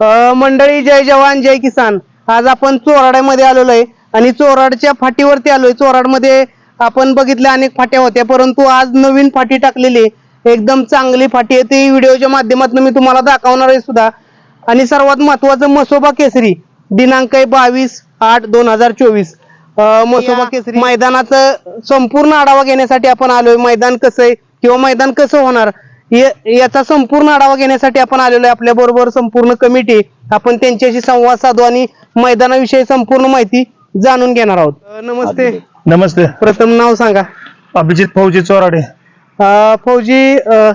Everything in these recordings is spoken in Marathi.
मंडळी जय जवान जय किसान. आज आपण चोराड्यामध्ये आलेलो आहे आणि चोराडच्या फाटीवरती आलोय. चोराडमध्ये आपण बघितल्या अनेक फाट्या होत्या परंतु आज नवीन फाटी टाकलेली. एकदम चांगली फाटी आहे. ती व्हिडिओच्या माध्यमातून मी तुम्हाला दाखवणार आहे सुद्धा. आणि सर्वात महत्वाचं मसोबा केसरी दिनांक आहे बावीस आठ दोन हजार चोवीस. मसोबा केसरी मैदानाचं संपूर्ण आढावा घेण्यासाठी आपण आलोय. मैदान कसं आहे किंवा मैदान कसं होणार? याचा संपूर्ण आढावा घेण्यासाठी आपण आलेलो आहे. आपल्या बरोबर संपूर्ण कमिटी आपण त्यांच्याशी संवाद साधू आणि मैदानाविषयी संपूर्ण माहिती जाणून घेणार आहोत. अ, नमस्ते. नमस्ते. प्रथम नाव सांगा. अभिजित फौजी चोराडे. अ, फौजी अ,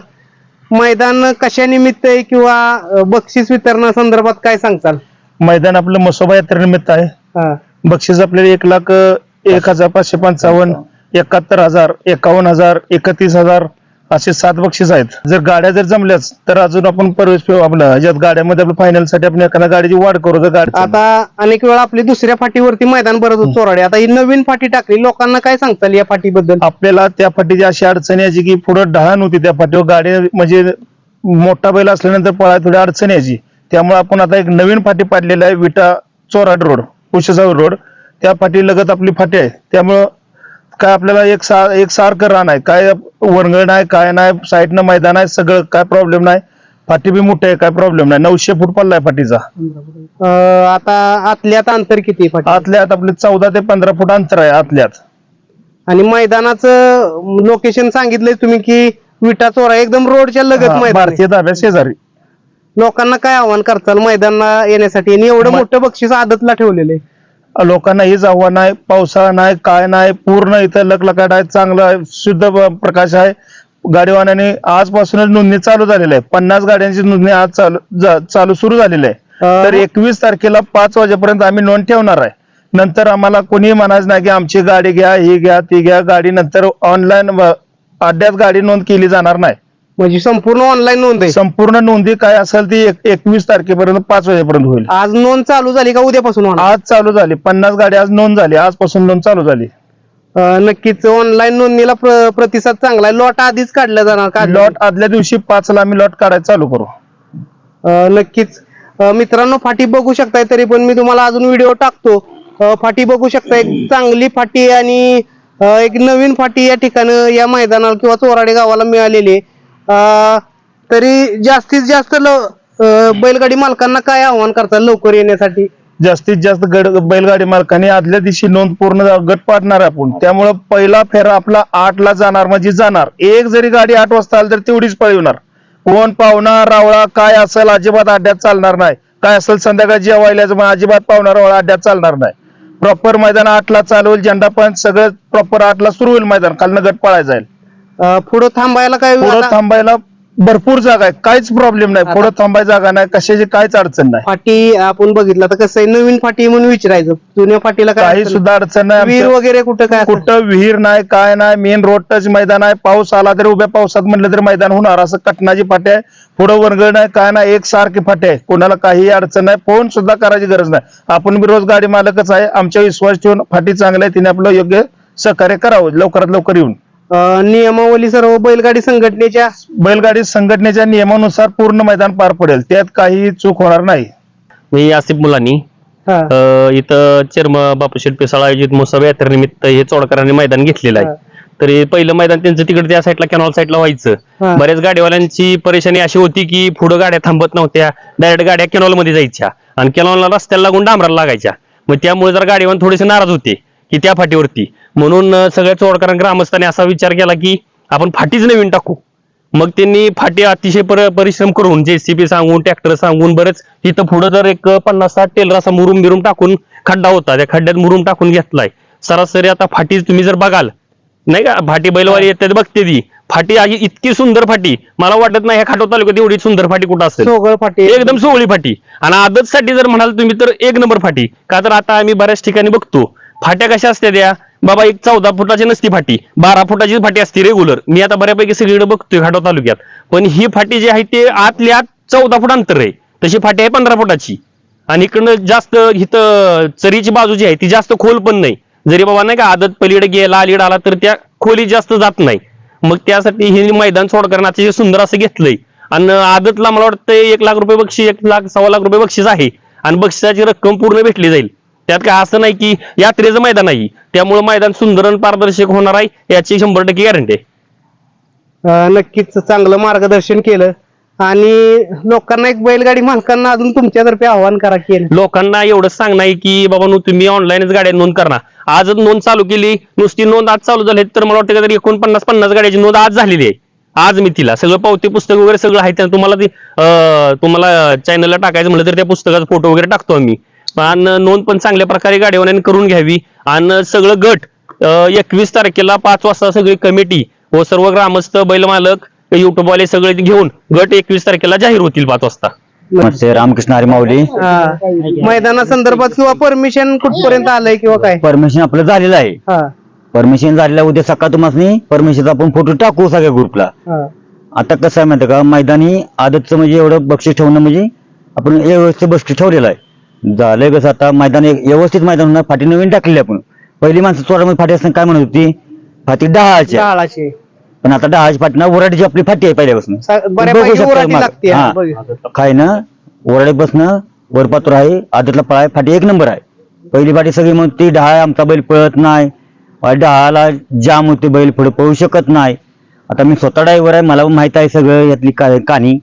मैदान कशानिमित्त आहे किंवा अ, बक्षीस वितरणासंदर्भात काय सांगताल? मैदान आपलं मसोबा यात्रेनिमित्त आहे. हा. बक्षीस आपल्याला एक लाख अं, एक हजार पाचशे पंचावन्न एकाहत्तर हजार एकावन्न हजार एकतीस हजार असे सात बक्षीस आहेत. जर गाड्या जर जमल्याच तर अजून आपण प्रवेश आपलं. ह्याच्यात गाड्यामध्ये आपल्या फायनलसाठी आपण एखाद्या गाडीची वाढ करू जर गाडी आता अनेक वेळा आपली दुसऱ्या फाटीवरती मैदान भरत होत चोराडे. आता ही नवीन फाटी टाकली. लोकांना काय सांगताल या फाटीबद्दल? आपल्याला त्या फाटीची अशी अडचण यायची की पुढे ढाळ नव्हती त्या फाटीवर. गाडी म्हणजे मोठा बैल असल्यानंतर पळायला थोडी अडचण यायची. त्यामुळे आपण आता एक नवीन फाटी पाडलेली आहे विटा चोराड रोड उशसावर रोड. त्या फाटी लगत आपली फाटी आहे. त्यामुळं काय आपल्याला एक सा एक सारखं रान आहे. काय वरंगळ नाही काय नाही साईडनं मैदान आहे सगळं काय प्रॉब्लेम नाही. फाटी बी मोठी आहे काय प्रॉब्लेम नाही. नऊशे फूट आहे फाटीचा. अ, आता आतल्यात अंतर किती आहे आतल्यात आपले चौदा ते पंधरा फूट अंतर आहे आतल्यात. आणि मैदानाचं लोकेशन सांगितलंय तुम्ही की विटा चोरा एकदम रोडच्या लगत हा, मैदान आहे. भारतीय धाब्या शेजारी. लोकांना काय आव्हान करताल मैदानाला येण्यासाठी? आणि एवढं मोठं बक्षीस आदतला ठेवलेलं आहे. लोकांना हेच आव्हान आहे पावसाळा नाही काय नाही पूर्ण इथं लकलकाट आहे चांगलं आहे शुद्ध प्रकाश आहे. गाडीवाल्याने आजपासूनच नोंदणी चालू झालेली आहे. पन्नास गाड्यांची नोंदणी आज चालू चालू सुरू झालेली आहे. तर एकवीस तारखेला पाच वाजेपर्यंत आम्ही नोंद ठेवणार आहे. नंतर आम्हाला कोणी म्हणायचं नाही की आमची गाडी घ्या ही घ्या ती घ्या. गाडी नंतर ऑनलाईन अड्ड्यात गाडी नोंद केली जाणार नाही. म्हणजे संपूर्ण ऑनलाईन नोंद आहे. संपूर्ण नोंदी काय असेल ती एक- एकवीस तारखेपर्यंत पाच वाजेपर्यंत होईल. आज नोंद चालू झाली का उद्यापासून होणार? आज चालू झाली. पन्नास गाडी आज नोंद झाली. आजपासून नोंद चालू झाली. अं, नक्कीच ऑनलाईन नोंदणीला प्र- प्रतिसाद चांगला आहे. लॉट आधीच काढल्या जाणार का? लॉट आदल्या दिवशी पाचला आम्ही लॉट काढायला चालू करू. अं, नक्कीच. अं, मित्रांनो फाटी बघू शकताय तरी पण मी तुम्हाला अजून व्हिडिओ टाकतो. अं, फाटी बघू शकता एक चांगली फाटी आणि अं, एक नवीन फाटी या ठिकाणी या मैदानाला किंवा चोराडे गावाला मिळालेली आहे. अं, तरी जास्तीत जास्त अं, बैलगाडी मालकांना काय आव्हान करतात लवकर येण्यासाठी? जास्तीत जास्त गड बैलगाडी मालकाने आदल्या दिवशी नोंद पूर्ण गट पाडणार आहे आपण. त्यामुळं पहिला फेरा आपला आठ ला जाणार म्हणजे जाणार. एक जरी गाडी आठ वाजता आली तर तेवढीच पळवणार. कोण पाहुणा रावळा काय असेल अजिबात अड्ड्यात चालणार नाही. काय असेल संध्याकाळी जेवायला मग अजिबात पाहुणा रावळा अड्ड्यात चालणार नाही. प्रॉपर मैदान आठला चालू होईल झेंडा पण सगळं प्रॉपर आठला सुरू होईल मैदान. खालनं गट पाळायला जाईल. अं, पुढं थांबायला काय पुढं आता? थांबायला भरपूर जागा आहे काहीच प्रॉब्लेम नाही. पुढं थांबायला जागा नाही. कशाची काहीच अडचण नाही. फाटी आपण बघितलं तर कसं आहे नवीन फाटी म्हणून विचारायचं. जुन्या फाटीला काय काही अडचण? सुद्धा अडचण नाही विहीर आमच्या- वगैरे कुठं काय असेल? कुठं विहीर नाही काय नाही. मेन रोड टच मैदान आहे. पाऊस आला तरी उभ्या पावसात म्हणलं तरी मैदान होणार. असं कटनाची फाटे आहे. पुढं वर्ग नाही काय नाही. एक सारखी फाटे आहे. कोणाला काही अडचण नाही. फोन सुद्धा करायची गरज नाही. आपण बी रोज गाडी मालकच आहे. आमच्या विश्वास ठेवून फाटी चांगल्या आहे. तिने आपलं योग्य सहकार्य करावं. लवकरात लवकर येऊन. नियमावली सर्व बैलगाडी संघटनेच्या बैलगाडी संघटनेच्या नियमानुसार पूर्ण मैदान पार पडेल. त्यात काही चूक होणार नाही. मी आसिफ मुलानी. हा, अ, इथं चेरम बापू शिल्पेसाळ आयोजित मोसबा यात्रेनिमित्त हे चोडकरांनी मैदान घेतलेलं. आहे. तरी पहिलं मैदान त्यांचं तिकडे त्या साईडला कॅनॉल साईडला हा. व्हायचं. बऱ्याच गाडीवाल्यांची परेशानी अशी होती की पुढे गाड्या थांबत नव्हत्या. डायरेक्ट गाड्या कॅनॉलमध्ये जायच्या. आणि कॅनॉलला रस्त्याला लागून डांबराला लागायच्या. मग त्यामुळे जर गाडीवान थोडेसे नाराज होते की त्या फाटीवरती. म्हणून सगळ्या चोडकरां ग्रामस्थांनी असा विचार केला की आपण फाटीच नवीन टाकू. मग त्यांनी फाटी अतिशय पर- परिश्रम करून जेसीबी सांगून ट्रॅक्टर सांगून बरेच तिथं पुढे जर एक पन्नास साठ टेलर असा मुरुम बिरुम टाकून खड्डा होता त्या खड्ड्यात मुरुम टाकून घेतलाय. सरासरी आता फाटी तुम्ही जर बघाल नाही का? फाटी बैलवाली येतात बघते ती. फाटी अशी इतकी सुंदर फाटी. मला वाटत नाही ह्या खाटो तालुक्यात एवढी सुंदर फाटी कुठं असेल. सोगळ फाटी एकदम सोहळी फाटी. आणि आदतसाठी जर म्हणाल तुम्ही तर एक नंबर फाटी. का तर आता आम्ही बऱ्याच ठिकाणी बघतो. फाट्या कशा असत्या त्या बाबा एक चौदा फुटाची नसती फाटी. बारा फुटाची फाटी असते रेग्युलर मी आता बऱ्यापैकी सगळीकडे बघतोय खाटो तालुक्यात. पण ही फाटी जी आहे ते आतली आत चौदा फुट अंतर आहे. तशी फाटी आहे पंधरा फुटाची. आणि इकडनं जास्त इथं चरीची बाजू जी आहे ती जास्त खोल पण नाही. जरी बाबा नाही का आदत पलीकडे गेला अलीड आला तर त्या खोली जास्त जात नाही. मग त्यासाठी हे मैदान सोडकरणाचे सुंदर असं घेतलंय. आणि आदतला मला वाटतं एक लाख रुपये बक्षीस एक लाख सव्वा लाख रुपये बक्षीस आहे. आणि बक्षिसाची रक्कम पूर्ण भेटली जाईल. त्यात काय असं नाही की यात्रेचं मैदान आहे त्यामुळे मैदान सुंदर आणि पारदर्शक होणार आहे याची शंभर टक्के गॅरंटी आहे. अं, नक्कीच चांगलं मार्गदर्शन केलं. आणि लोकांना एक बैलगाडी मालकांना अजून तुमच्यातर्फे आव्हान करा केलं लोकांना एवढंच सांगणं आहे की बाबा नु तुम्ही ऑनलाईनच गाड्या नोंद करा. आजच नोंद चालू केली नुसती नोंद आज चालू झाली तर मला वाटतं काहीतरी एकोणपन्नास पन्नास गाड्याची नोंद आज झालेली आहे. आज मी तिला सगळं पावती पुस्तक वगैरे सगळं आहे त्या तुम्हाला ती अं, तुम्हाला चॅनलला टाकायचं म्हटलं तर त्या पुस्तकाचा फोटो वगैरे टाकतो आम्ही. आणि नोंद पण चांगल्या प्रकारे गाडीवाल्याने करून घ्यावी. आणि सगळं गट एकवीस तारखेला पाच वाजता सगळी कमिटी व सर्व ग्रामस्थ बैल मालक युट्यूब वाले सगळे घेऊन गट एकवीस तारखेला जाहीर होतील पाच वाजता. नमस्ते रामकृष्ण हरी माऊली. हा. मैदानासंदर्भात किंवा परमिशन कुठपर्यंत आलंय किंवा काय? परमिशन आपलं झालेलं आहे. हा. परमिशन झालेलं. उद्या सकाळ तुम्हाला परमिशनचा आपण फोटो टाकू सगळ्या ग्रुपला. हा. आता कसं आहे माहिती का? मैदानी आदतचं म्हणजे एवढं बक्षीस ठेवणं म्हणजे आपण व्यवस्थित बक्षीस ठेवलेलं आहे. झालंय कसं आता? मैदान एक व्यवस्थित मैदान होणार. फाटी नवीन टाकलेली आपण. पहिली माणसं चोरामध्ये फाटी असताना काय म्हणत होती? फाटी डाळाची पण आता डहाची फाटी ना ओराडीची आपली फाटी आहे पहिल्यापासून. बघू शकता माग. हा. काय ना? ओराडीपासनं वरपात्र आहे आदतला पळाय फाटी एक नंबर आहे. पहिली फाटी सगळी मग ती डहा आमचा बैल पळत नाही. डहाला जाम होते बैल पुढे पळू शकत नाही. आता मी स्वतः ड्रायव्हर आहे मला माहीत आहे सगळं यातली का- कहाणी.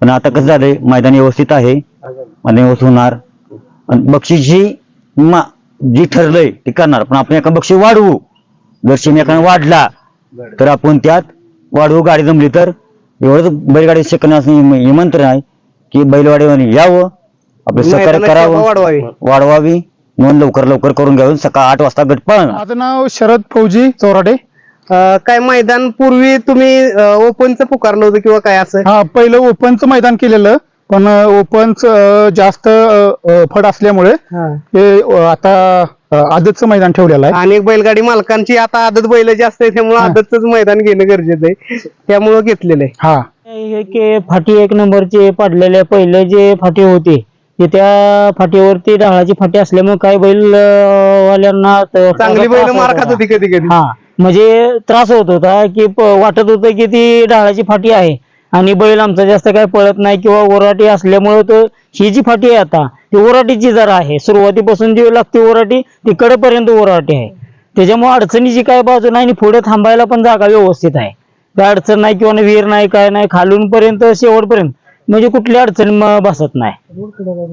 पण आता कसं झालंय मैदान व्यवस्थित आहे. मैदान व्यवस्थित होणार. आणि बक्षीसची मा जी ठरलंय ती करणार. पण आपण एका बक्षीस वाढवू. जर शिमेकाने वाढला तर आपण त्यात वाढवू गाडी जमली तर. एवढंच बैलगाडी शिकण्याचं निमंत्रण आहे की बैलगाडीवर यावं. आपलं सहकार्य करावं. वाढवावी. वाढवावी. नोंद लवकर लवकर करून घ्यावी. सकाळ आठ वाजता गट पळणार माझं नाव शरद फौजी चोराडे. काय मैदान पूर्वी तुम्ही ओपनचं पुकारलं होतं किंवा काय असं? हा पहिलं ओपनचं मैदान केलेलं. पण ओपनचं जास्त फड असल्यामुळे हा. अ, आता आदतचं मैदान ठेवलेलं आहे. अनेक बैलगाडी मालकांची आता आदत बैल जास्त आहे त्यामुळे आदतच मैदान घेणं गरजेचं आहे. त्यामुळं घेतलेलं आहे. हा. हे की फाटी एक नंबरचे पडलेले पहिले जे फाटी होते ते त्या फाटीवरती डाळाची फाटी असल्यामुळे काही बैल अं, वाल्यांना त- चांगली बैल त्रास मार होत खात होता. होती कधी कधी. हा. म्हणजे त्रास होत होता की वाटत होतं की ती डाळाची फाटी आहे. आणि बैल आमचा जास्त काय पळत नाही किंवा ओराटी असल्यामुळे तो ही जी फाटी आहे आता ती ओराटीची जरा आहे. सुरुवातीपासून जी लागते ओराटी ती कडेपर्यंत ओराटी आहे. त्याच्यामुळे अडचणीची काय बाजू नाही आणि पुढे थांबायला पण जागा व्यवस्थित आहे. काय अडचण नाही किंवा विहीर नाही काय नाही खालून पर्यंत शेवटपर्यंत म्हणजे कुठली अडचण बसत नाही.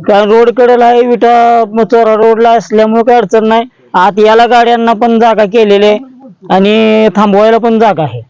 कारण रोड कडेला आहे विटा चोरा रोडला असल्यामुळे काही अडचण नाही. आत याला गाड्यांना पण जागा केलेली आहे आणि थांबवायला पण जागा आहे.